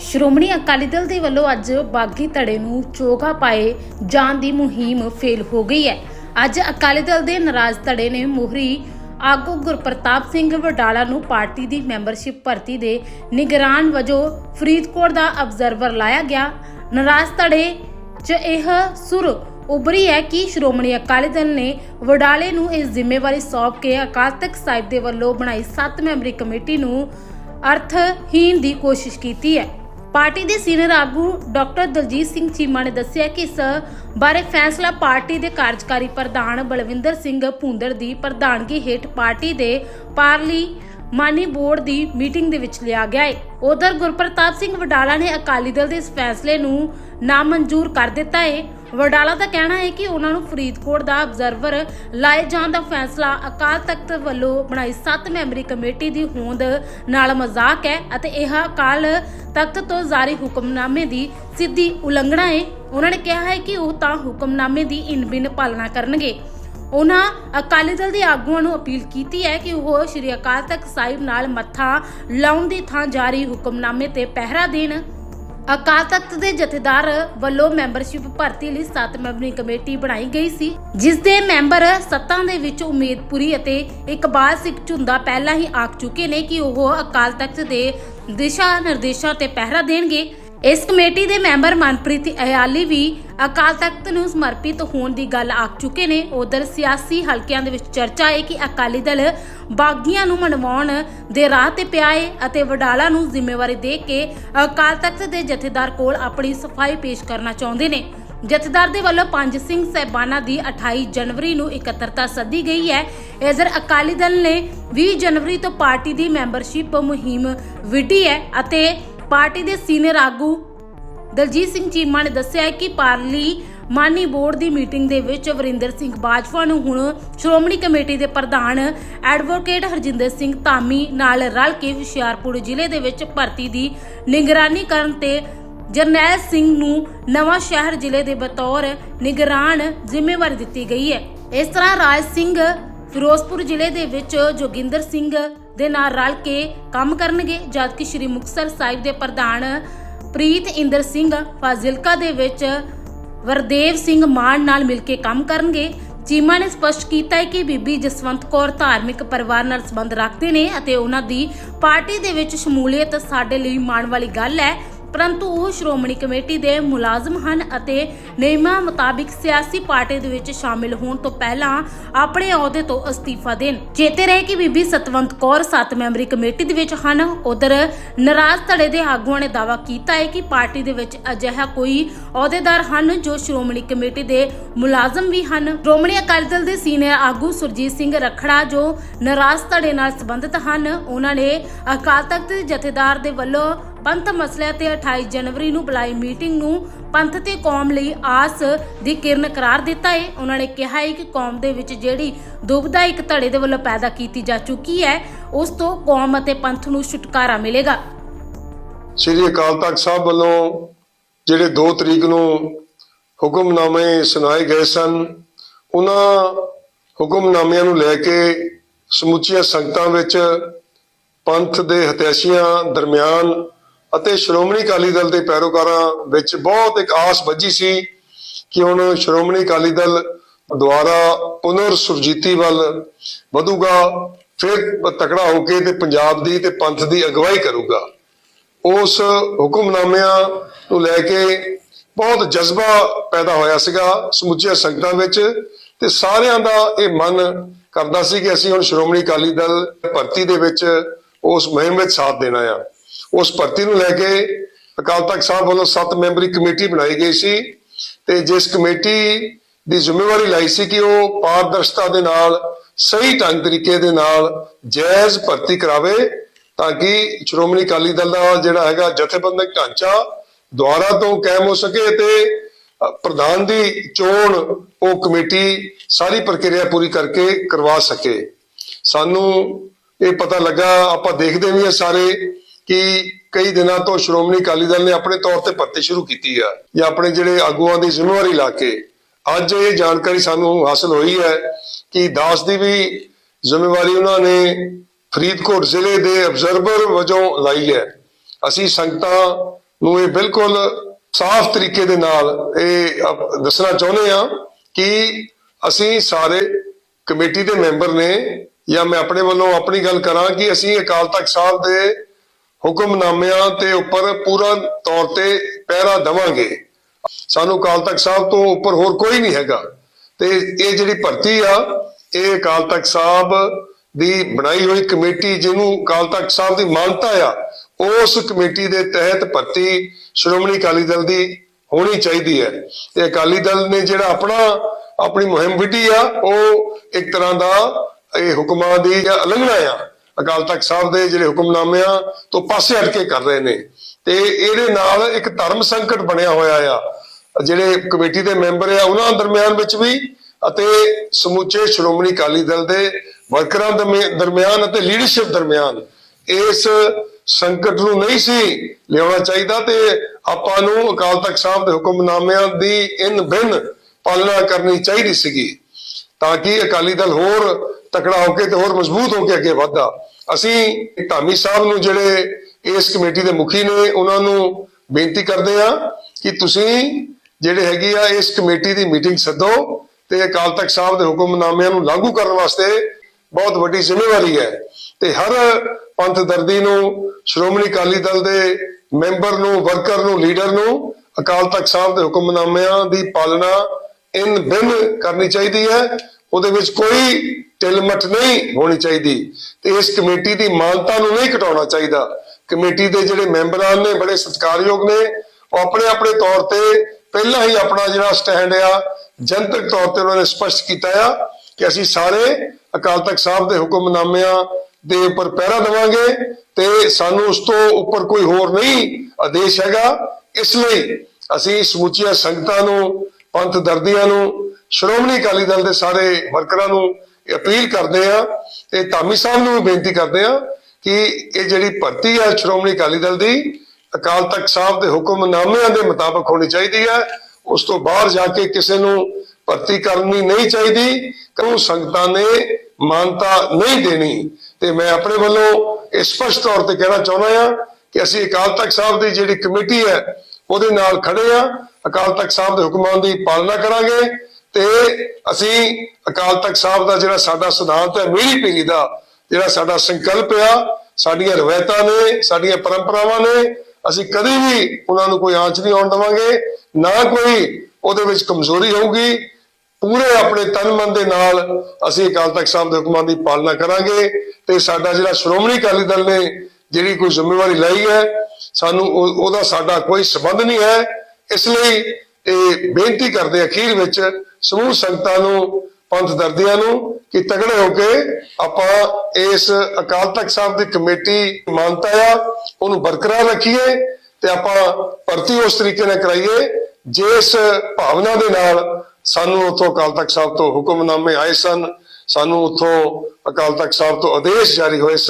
ਸ਼੍ਰੋਮਣੀ ਅਕਾਲੀ ਦਲ ਦੇ ਵੱਲੋਂ ਅੱਜ ਬਾਗੀ ਧੜੇ ਨੂੰ ਚੋਗਾ ਪਾਏ ਜਾਣ ਦੀ ਮੁਹਿੰਮ ਫੇਲ ਹੋ ਗਈ ਹੈ। ਅੱਜ ਅਕਾਲੀ ਦਲ ਦੇ ਨਾਰਾਜ਼ ਧੜੇ ਨੇ ਮੋਹਰੀ ਆਗੂ ਗੁਰਪ੍ਰਤਾਪ ਸਿੰਘ ਵਡਾਲਾ ਨੂੰ ਪਾਰਟੀ ਦੀ ਮੈਂਬਰਸ਼ਿਪ ਭਰਤੀ ਦੇ ਨਿਗਰਾਨ ਵਜੋਂ ਫਰੀਦਕੋਟ ਦਾ ਅਬਜ਼ਰਵਰ ਲਾਇਆ ਗਿਆ। ਨਾਰਾਜ਼ ਧੜੇ 'ਚ ਇਹ ਸੁਰ ਉਭਰੀ ਹੈ ਕਿ ਸ਼੍ਰੋਮਣੀ ਅਕਾਲੀ ਦਲ ਨੇ ਵਡਾਲੇ ਨੂੰ ਇਸ ਜ਼ਿੰਮੇਵਾਰੀ ਸੌਂਪ ਕੇ ਅਕਾਲ ਤਖਤ ਸਾਹਿਬ ਦੇ ਵੱਲੋਂ ਬਣਾਈ 7 ਮੈਂਬਰੀ ਕਮੇਟੀ ਨੂੰ ਅਰਥਹੀਨ ਦੀ ਕੋਸ਼ਿਸ਼ ਕੀਤੀ ਹੈ। ਪਾਰਟੀ ਦੇ ਸੀਨੀਅਰ ਆਗੂ ਡਾਕਟਰ ਦਲਜੀਤ ਸਿੰਘ ਚੀਮਾ ਨੇ ਦੱਸਿਆ ਕਿ ਇਸ ਬਾਰੇ ਫੈਸਲਾ ਪਾਰਟੀ ਦੇ ਕਾਰਜਕਾਰੀ ਪ੍ਰਧਾਨ ਬਲਵਿੰਦਰ ਸਿੰਘ ਭੁੰਦੜ ਦੀ ਪ੍ਰਧਾਨਗੀ ਹੇਠ ਪਾਰਟੀ ਦੇ ਪਾਰਲੀ ਮਾਨੀ ਬੋਰਡ ਦੀ ਮੀਟਿੰਗ ਦੇ ਵਿੱਚ ਲਿਆ ਗਿਆ ਹੈ। ਉਧਰ ਗੁਰਪ੍ਰਤਾਪ ਸਿੰਘ ਵਡਾਲਾ ਨੇ ਅਕਾਲੀ ਦਲ ਦੇ ਇਸ ਫੈਸਲੇ ਨੂੰ ਨਾਮਨਜ਼ੂਰ ਕਰ ਦਿੱਤਾ ਹੈ। ਵਡਾਲਾ ਦਾ ਕਹਿਣਾ ਹੈ ਕਿ ਉਹਨਾਂ ਨੂੰ ਫਰੀਦਕੋਟ ਦਾ ਅਬਜ਼ਰਵਰ ਲਾਏ ਜਾਣ ਦਾ ਫੈਸਲਾ ਅਕਾਲ ਤਖਤ ਵੱਲੋਂ ਬਣਾਈ 7 ਮੈਂਬਰੀ ਕਮੇਟੀ ਦੀ ਹੋਂਦ ਨਾਲ ਮਜ਼ਾਕ ਹੈ ਅਤੇ ਇਹ ਅਕਾਲ ਤਖਤ ਤੋਂ ਜਾਰੀ ਹੁਕਮਨਾਮੇ ਦੀ ਸਿੱਧੀ ਉਲੰਘਣਾ ਹੈ। ਉਹਨਾਂ ਨੇ ਕਿਹਾ ਹੈ ਕਿ ਉਹ ਤਾਂ ਹੁਕਮਨਾਮੇ ਦੀ ਇਨਬਿਨ ਪਾਲਣਾ ਕਰਨਗੇ। ਉਹਨਾਂ ਅਕਾਲੀ ਦਲ ਦੇ ਆਗੂਆਂ ਨੂੰ ਅਪੀਲ ਕੀਤੀ ਹੈ ਕਿ ਉਹ ਸ਼੍ਰੀ ਅਕਾਲ ਤਖਤ ਸਾਹਿਬ ਨਾਲ ਮੱਥਾ ਲਾਉਣ ਦੀ ਥਾਂ ਜਾਰੀ ਹੁਕਮਨਾਮੇ ਤੇ ਪਹਿਰਾ ਦੇਣ। ਅਕਾਲ ਤਖਤ ਦੇ ਜਥੇਦਾਰ ਵੱਲੋਂ ਮੈਂਬਰਸ਼ਿਪ ਭਰਤੀ ਲਈ 7 ਮੈਂਬਰੀ ਕਮੇਟੀ ਬਣਾਈ ਗਈ ਸੀ, ਜਿਸ ਦੇ ਮੈਂਬਰ ਸੱਤਾਂ ਦੇ ਵਿੱਚ ਉਮੀਦਪੁਰੀ ਅਤੇ ਇਕਬਾਲ ਸਿੰਘ ਝੁੰਦਾ ਪਹਿਲਾਂ ਹੀ ਆਖ ਚੁੱਕੇ ਨੇ ਕਿ ਉਹ ਅਕਾਲ ਤਖਤ ਦੇ ਦਿਸ਼ਾ ਨਿਰਦੇਸ਼ਾਂ ਤੇ ਪਹਿਰਾ ਦੇਣਗੇ। ਇਸ ਕਮੇਟੀ ਦੇ ਮੈਂਬਰ ਮਨਪ੍ਰੀਤ ਅਯਾਲੀ ਵੀ ਅਕਾਲ ਤਖਤ ਨੂੰ ਸਮਰਪਿਤ ਹੋਣ ਦੀ ਗੱਲ ਆਖ ਚੁੱਕੇ ਨੇ। ਉਧਰ ਸਿਆਸੀ ਹਲਕਿਆਂ ਦੇ ਵਿੱਚ ਚਰਚਾ ਹੈ ਕਿ ਅਕਾਲੀ ਦਲ ਬਾਗੀਆਂ ਨੂੰ ਮਨਵਾਉਣ ਦੇ ਰਾਹ ਤੇ ਪਿਆ ਹੈ ਅਤੇ ਵਡਾਲਾ ਨੂੰ ਜ਼ਿੰਮੇਵਾਰੀ ਦੇ ਕੇ ਅਕਾਲ ਤਖਤ ਦੇ ਜਥੇਦਾਰ ਕੋਲ ਆਪਣੀ ਸਫ਼ਾਈ ਪੇਸ਼ ਕਰਨਾ ਚਾਹੁੰਦੇ ਨੇ। ਜਥੇਦਾਰ ਦੇ ਵੱਲੋਂ ਪੰਜ ਸਿੰਘ ਸਹਿਬਾਨਾਂ ਦੀ 28 ਜਨਵਰੀ ਨੂੰ ਇਕੱਤਰਤਾ ਸੱਦੀ ਗਈ ਹੈ। ਇਧਰ ਅਕਾਲੀ ਦਲ ਨੇ 20 ਜਨਵਰੀ ਤੋਂ ਪਾਰਟੀ ਦੀ ਮੈਂਬਰਸ਼ਿਪ ਮੁਹਿੰਮ ਵਿੱਢੀ ਹੈ ਅਤੇ ਪਾਰਟੀ ਦੇ ਸੀਨੀਅਰ ਆਗੂ ਦਲਜੀਤ ਸਿੰਘ ਚੀਮਾ ਨੇ ਦੱਸਿਆ ਕਿ ਪਾਰਲੀ ਮਾਨੀ ਬੋਰਡ ਦੀ ਮੀਟਿੰਗ ਦੇ ਵਿੱਚ ਵਰਿੰਦਰ ਸਿੰਘ ਬਾਜਵਾ ਨੂੰ ਹੁਣ ਸ਼੍ਰੋਮਣੀ ਕਮੇਟੀ ਦੇ ਪ੍ਰਧਾਨ ਐਡਵੋਕੇਟ ਹਰਜਿੰਦਰ ਸਿੰਘ ਧਾਮੀ ਨਾਲ ਰਲ ਕੇ ਹੁਸ਼ਿਆਰਪੁਰ ਜ਼ਿਲ੍ਹੇ ਦੇ ਵਿੱਚ ਭਰਤੀ ਦੀ ਨਿਗਰਾਨੀ ਕਰਨ ਤੇ ਜਰਨੈਲ ਸਿੰਘ ਨੂੰ ਨਵਾਂ ਸ਼ਹਿਰ ਜ਼ਿਲ੍ਹੇ ਦੇ ਬਤੌਰ ਨਿਗਰਾਨ ਜ਼ਿੰਮੇਵਾਰੀ ਦਿੱਤੀ ਗਈ ਹੈ। ਇਸ ਤਰ੍ਹਾਂ ਰਾਜ ਸਿੰਘ ਫਿਰੋਜ਼ਪੁਰ ਜ਼ਿਲ੍ਹੇ ਦੇ ਵਿੱਚ ਜੋਗਿੰਦਰ ਸਿੰਘ ਦੇ ਨਾਲ ਰਲ ਕੇ ਕੰਮ ਕਰਨਗੇ, ਜਦਕਿ ਸ਼੍ਰੀ ਮੁਕਤਸਰ ਸਾਹਿਬ ਦੇ ਪ੍ਰਧਾਨ ਪ੍ਰੀਤ ਇੰਦਰ ਸਿੰਘ ਫਾਜ਼ਿਲਕਾ ਦੇ ਵਿੱਚ ਵਰਦੇਵ ਸਿੰਘ ਮਾਨ ਨਾਲ ਮਿਲ ਕੇ ਕੰਮ ਕਰਨਗੇ। ਚੀਮਾ ਨੇ ਸਪਸ਼ਟ ਕੀਤਾ ਹੈ ਕਿ ਬੀਬੀ ਜਸਵੰਤ ਕੌਰ ਧਾਰਮਿਕ ਪਰਿਵਾਰ ਨਾਲ ਸੰਬੰਧ ਰੱਖਦੇ ਨੇ ਅਤੇ ਉਹਨਾਂ ਦੀ ਪਾਰਟੀ ਦੇ ਵਿੱਚ ਸ਼ਮੂਲੀਅਤ ਸਾਡੇ ਲਈ ਮਾਣ ਵਾਲੀ ਗੱਲ ਹੈ। ਪਰੰਤੂ ਉਹ ਸ਼੍ਰੋਮਣੀ ਕਮੇਟੀ ਦੇ ਮੁਲਾਜ਼ਮ ਹਨ ਅਤੇ ਨਿਯਮਾਂ ਮੁਤਾਬਿਕ ਸਿਆਸੀ ਪਾਰਟੀ ਦੇ ਵਿੱਚ ਸ਼ਾਮਿਲ ਹੋਣ ਤੋਂ ਪਹਿਲਾਂ ਆਪਣੇ ਅਹੁਦੇ ਤੋਂ ਅਸਤੀਫਾ ਦੇਣ। ਚੇਤੇ ਰਹੇ ਕਿ ਬੀਬੀ ਸਤਵੰਤ ਕੌਰ ਸੱਤ ਮੈਂਬਰੀ ਕਮੇਟੀ ਦੇ ਵਿੱਚ ਹਨ। ਉਧਰ ਨਾਰਾਜ਼ ਧੜੇ ਦੇ ਆਗੂਆਂ ਨੇ ਦਾਅਵਾ ਕੀਤਾ ਹੈ ਕਿ ਪਾਰਟੀ ਦੇ ਵਿੱਚ ਅਜਿਹਾ ਕੋਈ ਅਹੁਦੇਦਾਰ ਹਨ ਜੋ ਸ਼੍ਰੋਮਣੀ ਕਮੇਟੀ ਦੇ ਮੁਲਾਜ਼ਮ ਵੀ ਹਨ। ਸ਼੍ਰੋਮਣੀ ਅਕਾਲੀ ਦਲ ਦੇ ਸੀਨੀਅਰ ਆਗੂ ਸੁਰਜੀਤ ਸਿੰਘ ਰਖੜਾ ਜੋ ਨਾਰਾਜ਼ ਧੜੇ ਨਾਲ ਸੰਬੰਧਿਤ ਹਨ, ਉਹਨਾਂ ਨੇ ਅਕਾਲ ਤਖਤ ਜਥੇਦਾਰ ਦੇ ਵੱਲੋਂ ਪੰਥ ਮਸਲਿਆਂ ਤੇ 28 ਜਨਵਰੀ ਨੂੰ ਬੁਲਾਈ ਮੀਟਿੰਗ ਨੂੰ ਪੰਥ ਤੇ ਕੌਮ ਲਈ ਆਸ ਦੀ ਕਿਰਨ ਕਰਾਰ ਦਿੱਤਾ ਹੈ ਉਹਨਾਂ ਨੇ ਕਿਹਾ ਹੈ ਕਿ ਕੌਮ ਦੇ ਵਿੱਚ ਜਿਹੜੀ ਦੁਬਦਾ ਇੱਕ ਧੜੇ ਦੇ ਵੱਲੋਂ ਪੈਦਾ ਕੀਤੀ ਜਾ ਚੁੱਕੀ ਹੈ, ਉਸ ਤੋਂ ਕੌਮ ਅਤੇ ਪੰਥ ਨੂੰ ਛੁਟਕਾਰਾ ਮਿਲੇਗਾ। ਸ੍ਰੀ ਅਕਾਲ ਤਖਤ ਸਾਹਿਬ ਵੱਲੋਂ ਜਿਹੜੇ 2 ਤਰੀਕ ਨੂੰ ਹੁਕਮਨਾਮੇ ਸੁਣਾਏ ਗਏ ਸਨ, ਉਹਨਾਂ ਹੁਕਮਨਾਮਿਆਂ ਨੂੰ ਲੈ ਕੇ ਸਮੁੱਚੀਆਂ ਸੰਗਤਾਂ ਵਿੱਚ ਪੰਥ ਦੇ ਹਤਿਆਸ਼ੀਆਂ ਦਰਮਿਆਨ ਅਤੇ ਸ਼੍ਰੋਮਣੀ ਅਕਾਲੀ ਦਲ ਦੇ ਪੈਰੋਕਾਰਾਂ ਵਿੱਚ ਬਹੁਤ ਇੱਕ ਆਸ ਵੱਜੀ ਸੀ ਕਿ ਹੁਣ ਸ਼੍ਰੋਮਣੀ ਅਕਾਲੀ ਦਲ ਦੁਆਰਾ ਪੁਨਰ ਸੁਰਜੀਤੀ ਵੱਲ ਵਧੂਗਾ, ਫਿਰ ਤਕੜਾ ਹੋ ਕੇ ਤੇ ਪੰਜਾਬ ਦੀ ਤੇ ਪੰਥ ਦੀ ਅਗਵਾਈ ਕਰੂਗਾ। ਉਸ ਹੁਕਮਨਾਮਿਆਂ ਨੂੰ ਲੈ ਕੇ ਬਹੁਤ ਜਜ਼ਬਾ ਪੈਦਾ ਹੋਇਆ ਸੀਗਾ ਸਮੁੱਚੀਆਂ ਸੰਗਤਾਂ ਵਿੱਚ ਤੇ ਸਾਰਿਆਂ ਦਾ ਇਹ ਮਨ ਕਰਦਾ ਸੀ ਕਿ ਅਸੀਂ ਹੁਣ ਸ਼੍ਰੋਮਣੀ ਅਕਾਲੀ ਦਲ ਭਰਤੀ ਦੇ ਵਿੱਚ ਉਸ ਮੁਹਿੰਮ ਵਿੱਚ ਸਾਥ ਦੇਣਾ ਆ। ਉਸ ਭਰਤੀ ਨੂੰ ਲੈ ਕੇ ਅਕਾਲ ਤਖਤ ਸਾਹਿਬ ਵੱਲੋਂ 7 ਮੈਂਬਰੀ ਕਮੇਟੀ ਬਣਾਈ ਗਈ ਸੀ ਤੇ ਜਿਸ ਕਮੇਟੀ ਦੀ ਜ਼ਿੰਮੇਵਾਰੀ ਲਈ ਸੀ ਕਿ ਉਹ ਪਾਰਦਰਸ਼ਤਾ ਦੇ ਨਾਲ, ਸਹੀ ਢੰਗ ਤਰੀਕੇ ਦੇ ਨਾਲ ਜਾਇਜ਼ ਭਰਤੀ ਕਰਾਵੇ ਤਾਂ ਕਿ ਸ਼੍ਰੋਮਣੀ ਅਕਾਲੀ ਦਲ ਦਾ ਜਿਹੜਾ ਹੈਗਾ ਜਥੇਬੰਦਕ ਢਾਂਚਾ ਦੁਆਰਾ ਤੋਂ ਕਾਇਮ ਹੋ ਸਕੇ ਤੇ ਪ੍ਰਧਾਨ ਦੀ ਚੋਣ ਉਹ ਕਮੇਟੀ ਸਾਰੀ ਪ੍ਰਕਿਰਿਆ ਪੂਰੀ ਕਰਕੇ ਕਰਵਾ ਸਕੇ। ਸਾਨੂੰ ਇਹ ਪਤਾ ਲੱਗਾ, ਆਪਾਂ ਦੇਖਦੇ ਵੀ ਆ ਸਾਰੇ ਕਿ ਕਈ ਦਿਨਾਂ ਤੋਂ ਸ਼੍ਰੋਮਣੀ ਅਕਾਲੀ ਦਲ ਨੇ ਆਪਣੇ ਤੌਰ ਤੇ ਭਰਤੀ ਸ਼ੁਰੂ ਕੀਤੀ ਆ ਜਾਂ ਆਪਣੇ ਜਿਹੜੇ ਆਗੂਆਂ ਦੀ ਜ਼ਿੰਮੇਵਾਰੀ ਲਾ ਕੇ ਅੱਜ ਇਹ ਜਾਣਕਾਰੀ ਸਾਨੂੰ ਹਾਸਲ ਹੋਈ ਹੈ ਕਿ ਦਾਸ ਦੀ ਵੀ ਜ਼ਿੰਮੇਵਾਰੀ ਉਹਨਾਂ ਨੇ ਫਰੀਦਕੋਟ ਜ਼ਿਲ੍ਹੇ ਦੇ ਅਬਜ਼ਰਵਰ ਵਜੋਂ ਲਾਈ ਹੈ। ਅਸੀਂ ਸੰਗਤਾਂ ਨੂੰ ਇਹ ਬਿਲਕੁਲ ਸਾਫ਼ ਤਰੀਕੇ ਦੇ ਨਾਲ ਇਹ ਦੱਸਣਾ ਚਾਹੁੰਦੇ ਆ ਕਿ ਅਸੀਂ ਸਾਰੇ ਕਮੇਟੀ ਦੇ ਮੈਂਬਰ ਨੇ ਜਾਂ ਮੈਂ ਆਪਣੇ ਵੱਲੋਂ ਆਪਣੀ ਗੱਲ ਕਰਾਂ ਕਿ ਅਸੀਂ ਅਕਾਲ ਤਖਤ ਸਾਹਿਬ ਦੇ ਹੁਕਮਨਾਮਿਆਂ ਤੇ ਉੱਪਰ ਪੂਰਾ ਤੌਰ ਤੇ ਪਹਿਰਾ ਦੇਵਾਂਗੇ। ਸਾਨੂੰ ਅਕਾਲ ਤਖਤ ਸਾਹਿਬ ਤੋਂ ਉੱਪਰ ਹੋਰ ਕੋਈ ਨਹੀਂ ਹੈਗਾ। ਤੇ ਇਹ ਜਿਹੜੀ ਭਰਤੀ ਆ, ਇਹ ਅਕਾਲ ਤਖਤ ਸਾਹਿਬ ਦੀ ਬਣਾਈ ਹੋਈ ਕਮੇਟੀ ਜਿਹਨੂੰ ਅਕਾਲ ਤਖਤ ਸਾਹਿਬ ਦੀ ਮਾਨਤਾ ਆ, ਉਸ ਕਮੇਟੀ ਦੇ ਤਹਿਤ ਭਰਤੀ ਸ਼੍ਰੋਮਣੀ ਅਕਾਲੀ ਦਲ ਦੀ ਹੋਣੀ ਚਾਹੀਦੀ ਹੈ। ਤੇ ਅਕਾਲੀ ਦਲ ਨੇ ਜਿਹੜਾ ਆਪਣਾ, ਆਪਣੀ ਮੁਹਿੰਮ ਵਿੱਢੀ ਆ, ਉਹ ਇੱਕ ਤਰ੍ਹਾਂ ਦਾ ਇਹ ਹੁਕਮਾਂ ਦੀ ਜਾਂ ਉਲੰਘਣਾ ਆ। ਅਕਾਲ ਤਖਤ ਸਾਹਿਬ ਦੇ ਜਿਹੜੇ ਹੁਕਮਨਾਮਿਆਂ ਤੋਂ ਪਾਸੇ ਹਟ ਕੇ ਕਰ ਰਹੇ ਨੇ। ਤੇ ਇਹਦੇ ਨਾਲ ਇੱਕ ਧਰਮ ਸੰਕਟ ਬਣਿਆ ਹੋਇਆ ਆ। ਜਿਹੜੇ ਕਮੇਟੀ ਦੇ ਮੈਂਬਰ ਆ, ਉਹਨਾਂ ਦਰਮਿਆਨ ਵਿੱਚ ਵੀ ਅਤੇ ਸਮੁੱਚੇ ਸ਼੍ਰੋਮਣੀ ਅਕਾਲੀ ਦਲ ਦੇ ਵਰਕਰਾਂ ਦਰਮਿ- ਦਰਮਿਆਨ ਅਤੇ ਲੀਡਰਸ਼ਿਪ ਦਰਮਿਆਨ ਇਸ ਸੰਕਟ ਨੂੰ ਨਹੀਂ ਸੀ ਲਿਆਉਣਾ ਚਾਹੀਦਾ ਤੇ ਆਪਾਂ ਨੂੰ ਅਕਾਲ ਤਖਤ ਸਾਹਿਬ ਦੇ ਹੁਕਮਨਾਮਿਆਂ ਦੀ ਇਨ ਬਿਨ ਪਾਲਣਾ ਕਰਨੀ ਚਾਹੀਦੀ ਸੀਗੀ। ਤਾਂ ਕਿ ਅਕਾਲੀ ਦਲ ਹੋਰ ਤਕੜਾ ਹੋ ਕੇ ਤੇ ਹੋਰ ਮਜ਼ਬੂਤ ਹੋ ਕੇ ਅੱਗੇ ਵਧਦਾ। ਅਸੀਂ ਧਾਮੀ ਸਾਹਿਬ ਨੂੰ ਜਿਹੜੇ ਇਸ ਕਮੇਟੀ ਦੇ ਮੁਖੀ ਨੇ, ਉਹਨਾਂ ਨੂੰ ਬੇਨਤੀ ਕਰਦੇ ਆ ਕਿ ਤੁਸੀਂ ਜਿਹੜੇ ਹੈਗੀ ਆ, ਇਸ ਕਮੇਟੀ ਦੀ ਮੀਟਿੰਗ ਸੱਦੋ ਤੇ ਅਕਾਲ ਤਖਤ ਸਾਹਿਬ ਦੇ ਹੁਕਮਨਾਮਿਆਂ ਨੂੰ ਲਾਗੂ ਕਰਨ ਵਾਸਤੇ ਬਹੁਤ ਵੱਡੀ ਜ਼ਿੰਮੇਵਾਰੀ ਹੈ ਤੇ ਹਰ ਪੰਥ ਦਰਦੀ ਨੂੰ, ਸ਼੍ਰੋਮਣੀ ਅਕਾਲੀ ਦਲ ਦੇ ਮੈਂਬਰ ਨੂੰ, ਵਰਕਰ ਨੂੰ, ਲੀਡਰ ਨੂੰ ਅਕਾਲ ਤਖਤ ਸਾਹਿਬ ਦੇ ਹੁਕਮਨਾਮਿਆਂ ਦੀ ਪਾਲਣਾ ਇਨ ਬਿਨ ਕਰਨੀ ਚਾਹੀਦੀ ਹੈ, ਉਹਦੇ ਵਿੱਚ ਕੋਈ ਟਿਲਮਟ ਨਹੀਂ ਹੋਣੀ ਚਾਹੀਦੀ। ਤੇ ਇਸ ਕਮੇਟੀ ਦੀ ਮਾਨਤਾ ਨੂੰ ਨਹੀਂ ਘਟਾਉਣਾ ਚਾਹੀਦਾ। ਕਮੇਟੀ ਦੇ ਜਿਹੜੇ ਮੈਂਬਰਾਂ ਨੇ ਬੜੇ ਸਤਿਕਾਰਯੋਗ ਨੇ। ਉਹ ਆਪਣੇ ਆਪਣੇ ਤੌਰ ਤੇ ਪਹਿਲਾਂ ਹੀ ਆਪਣਾ ਜਿਹੜਾ ਸਟੈਂਡ ਆ, ਜਨਤਕ ਤੌਰ ਤੇ ਉਹਨਾਂ ਨੇ ਸਪਸ਼ਟ ਕੀਤਾ ਆ ਕਿ ਅਸੀਂ ਸਾਰੇ ਅਕਾਲ ਤਖਤ ਸਾਹਿਬ ਦੇ ਹੁਕਮਨਾਮਿਆਂ ਦੇ ਉੱਪਰ ਪਹਿਰਾ ਦੇਵਾਂਗੇ ਤੇ ਸਾਨੂੰ ਉਸ ਤੋਂ ਉੱਪਰ ਕੋਈ ਹੋਰ ਨਹੀਂ ਆਦੇਸ਼ ਹੈਗਾ। ਇਸ ਲਈ ਅਸੀਂ ਸਮੁੱਚੀਆਂ ਸੰਗਤਾਂ ਨੂੰ ਪੰਥ ਦਰਦੀਆਂ ਨੂੰ, ਸ਼੍ਰੋਮਣੀ ਅਕਾਲੀ ਦਲ ਦੇ ਸਾਰੇ ਵਰਕਰਾਂ ਨੂੰ ਅਪੀਲ ਕਰਦੇ ਆ ਤੇ ਧਾਮੀ ਸਾਹਿਬ ਨੂੰ ਵੀ ਬੇਨਤੀ ਕਰਦੇ ਆ ਕਿ ਇਹ ਜਿਹੜੀ ਭਰਤੀ ਹੈ ਸ਼੍ਰੋਮਣੀ ਅਕਾਲੀ ਦਲ ਦੀ, ਅਕਾਲ ਤਖਤ ਸਾਹਿਬ ਦੇ ਹੁਕਮਨਾਮਿਆਂ ਦੇ ਮੁਤਾਬਕ ਹੋਣੀ ਚਾਹੀਦੀ ਹੈ। ਉਸ ਤੋਂ ਬਾਹਰ ਜਾ ਕੇ ਕਿਸੇ ਨੂੰ ਭਰਤੀ ਕਰਨੀ ਨਹੀਂ ਚਾਹੀਦੀ। ਕਿਉਂ ਸੰਗਤਾਂ ਨੇ ਮਾਨਤਾ ਨਹੀਂ ਦੇਣੀ ਤੇ ਮੈਂ ਆਪਣੇ ਵੱਲੋਂ ਇਹ ਸਪਸ਼ਟ ਤੌਰ ਤੇ ਕਹਿਣਾ ਚਾਹੁੰਦਾ ਆ ਕਿ ਅਸੀਂ ਅਕਾਲ ਤਖਤ ਸਾਹਿਬ ਦੀ ਜਿਹੜੀ ਕਮੇਟੀ ਹੈ, ਉਹਦੇ ਨਾਲ ਖੜੇ ਆ ਅਕਾਲ ਤਖਤ ਸਾਹਿਬ ਦੇ ਹੁਕਮਾਂ ਦੀ ਪਾਲਣਾ ਕਰਾਂਗੇ ਤੇ ਅਸੀਂ ਅਕਾਲ ਤਖਤ ਸਾਹਿਬ ਦਾ ਜਿਹੜਾ ਸਾਡਾ ਸਿਧਾਂਤ ਹੈ, ਮੇਰੀ ਪੀੜੀ ਦਾ ਜਿਹੜਾ ਸਾਡਾ ਸੰਕਲਪ ਆ, ਸਾਡੀਆਂ ਰਵਾਇਤਾਂ ਨੇ, ਸਾਡੀਆਂ ਪਰੰਪਰਾਵਾਂ ਨੇ, ਅਸੀਂ ਕਦੇ ਵੀ ਉਹਨਾਂ ਨੂੰ ਕੋਈ ਆਂਚ ਨਹੀਂ ਆਉਣ ਦੇਵਾਂਗੇ, ਨਾ ਕੋਈ ਉਹਦੇ ਵਿੱਚ ਕਮਜ਼ੋਰੀ ਹੋਊਗੀ। ਪੂਰੇ ਆਪਣੇ ਤਨ ਮਨ ਦੇ ਨਾਲ ਅਸੀਂ ਅਕਾਲ ਤਖਤ ਸਾਹਿਬ ਦੇ ਹੁਕਮਾਂ ਦੀ ਪਾਲਣਾ ਕਰਾਂਗੇ ਤੇ ਸਾਡਾ ਜਿਹੜਾ ਸ਼੍ਰੋਮਣੀ ਅਕਾਲੀ ਦਲ ਨੇ ਜਿਹੜੀ ਕੋਈ ਜ਼ਿੰਮੇਵਾਰੀ ਲਈ ਹੈ, ਸਾਨੂੰ ਉਹਦਾ ਸਾਡਾ ਕੋਈ ਸਬੰਧ ਨਹੀਂ ਹੈ। ਇਸ ਲਈ ਇਹ ਬੇਨਤੀ ਕਰਦੇ ਅਖੀਰ ਵਿੱਚ ਸਮੂਹ ਸੰਗਤਾਂ ਨੂੰ, ਪੰਥ ਦਰਦੀਆਂ ਨੂੰ ਕਿ ਤਗੜੇ ਹੋ ਕੇ ਆਪਾਂ ਇਸ ਅਕਾਲ ਤਖਤ ਸਾਹਿਬ ਦੀ ਕਮੇਟੀ ਮਾਨਤਾ ਆ, ਉਹਨੂੰ ਬਰਕਰਾਰ ਰੱਖੀਏ ਤੇ ਆਪਾਂ ਭਰਤੀ ਉਸ ਤਰੀਕੇ ਨਾਲ ਕਰਾਈਏ ਜਿਸ ਭਾਵਨਾ ਦੇ ਨਾਲ ਸਾਨੂੰ ਉਥੋਂ ਅਕਾਲ ਤਖਤ ਸਾਹਿਬ ਤੋਂ ਹੁਕਮਨਾਮੇ ਆਏ ਸਨ, ਸਾਨੂੰ ਉਥੋਂ ਅਕਾਲ ਤਖਤ ਸਾਹਿਬ ਤੋਂ ਆਦੇਸ਼ ਜਾਰੀ ਹੋਏ ਸਨ